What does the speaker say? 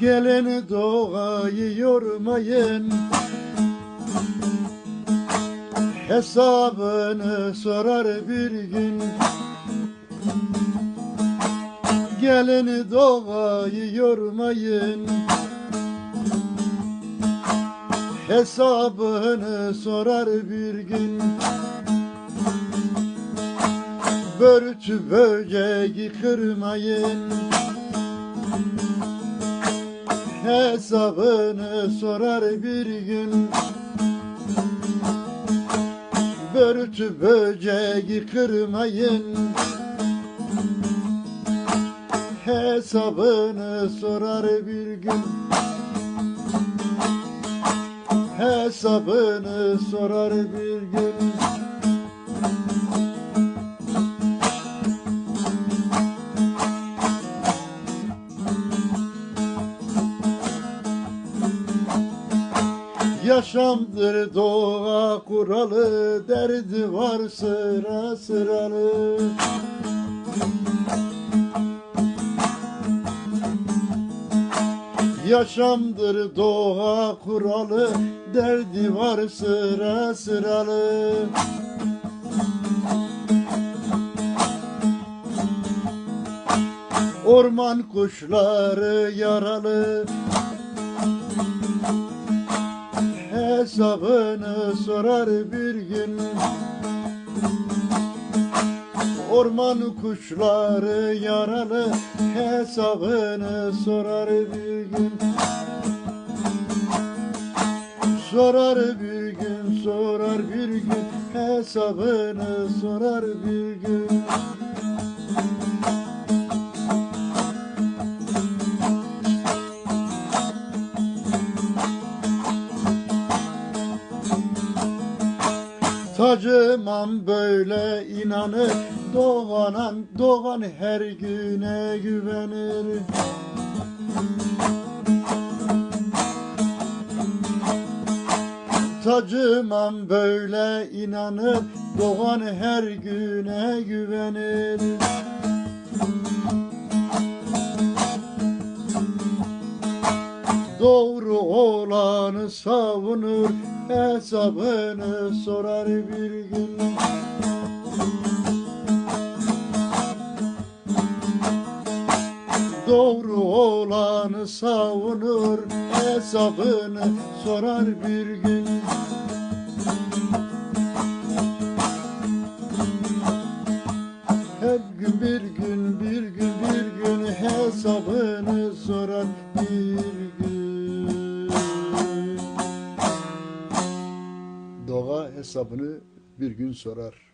Geleni doğayı yormayın Hesabını sorar bir gün. Geleni doğayı yormayın Hesabını sorar bir gün Börtü böceği kırmayın Hesabını sorar bir gün. Börtü böceği kırmayın Hesabını sorar bir gün. Hesabını sorar bir gün Yaşamdır doğa kuralı Derdi var sıra sıralı. Yaşamdır doğa kuralı Derdi var sıra sıralı. Orman kuşları yaralı Hesabını sorar bir gün. Orman kuşları yaralı Hesabını sorar bir gün. Sorar bir gün, sorar bir gün Hesabını sorar bir gün Tacımam böyle inanır Doğanan doğan her güne güvenir. Tacımam böyle inanır Doğan her güne güvenir. Doğru olanı savunur Hesabını sorar bir gün. Doğru olanı savunur Hesabını sorar bir gün. Her gün bir gün bir gün bir gün hesabını sorar bir Doğa hesabını bir gün sorar.